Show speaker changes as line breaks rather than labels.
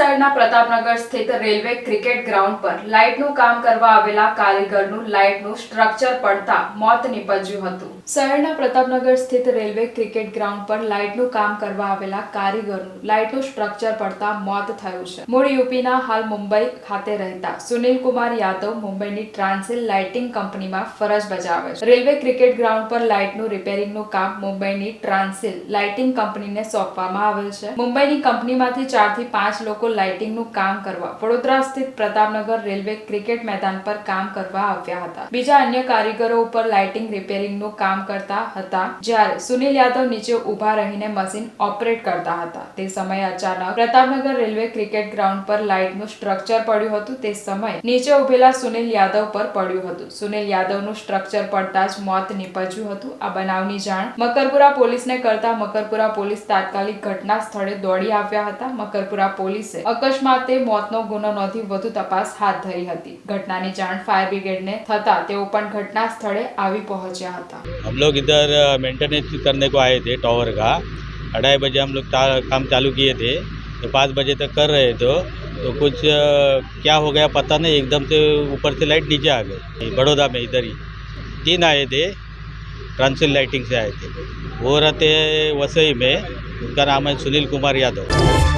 શહેરના પ્રતાપનગર સ્થિત railway cricket ground પર લાઇટનું કામ કરવા આવેલા કારીગરનું લાઇટનું સ્ટ્રક્ચર પડતા મોત નીપજ્યું હતું. શહેરના પ્રતાપનગર સ્થિત રેલવે ક્રિકેટ ગ્રાઉન્ડ પર લાઇટનું કામ કરવા આવેલા કારીગરનું લાઇટનું સ્ટ્રક્ચર પડતા મોત થયું છે. મૂળ યુપીના હાલ મુંબઈ ખાતે રહેતા સુનિલ કુમાર યાદવ મુંબઈની ટ્રાન્સિલ લાઇટિંગ કંપનીમાં ફરજ બજાવે છે. રેલવે ક્રિકેટ ગ્રાઉન્ડ પર લાઇટનું રિપેરિંગનું કામ મુંબઈની ટ્રાન્સિલ લાઇટિંગ કંપનીને સોંપવામાં આવેલ છે. મુંબઈની કંપનીમાંથી ચારથી પાંચ લોકો લાઇટિંગનું કામ કરવા. વડોદરા સ્થિત પ્રતાપનગર રેલવે ક્રિકેટ મેદાન પર કામ કરવા આવ્યા હતા. બીજા અન્ય કારીગરો ઉપર લાઇટિંગ રિપેરિંગનું કામ કરતા હતા, જ્યારે સુનિલ યાદવ નીચે ઊભા રહીને મશીન ઓપરેટ કરતા હતા. તે સમયે અચાનક પ્રતાપનગર રેલવે ક્રિકેટ ગ્રાઉન્ડ પર લાઇટનું સ્ટ્રક્ચર પડ્યું હતું. તે સમયે નીચે ઉભેલા સુનિલ યાદવ પર પડ્યું હતું. સુનિલ યાદવનું સ્ટ્રક્ચર પડતા જ મોત નીપજ્યું હતું. આ બનાવની જાણ મકરપુરા પોલીસને કરતા મકરપુરા પોલીસ તાત્કાલિક ઘટના સ્થળે દોડી આવ્યા હતા. મકરપુરા પોલીસે અકસ્માતે મોતનો ગુનો નોંધી વધુ તપાસ હાથ ધરી હતી ઘટનાની જાણ ફાયર બ્રિગેડને થતા તેઓ પણ ઘટના સ્થળે આવી પહોંચ્યા હતા
हम लोग इधर मेंटेनेंस करने को आए थे टावर का अढ़ाई बजे हम लोग ता- काम चालू किए थे तो पाँच बजे तक कर रहे थे तो कुछ अ, क्या हो गया पता नहीं एकदम से ऊपर से लाइट नीचे आ गई बड़ौदा में इधर ही तीन आए थे ट्रांसिल लाइटिंग से आए थे वो रहते हैं वसई में उनका नाम है सुनील कुमार यादव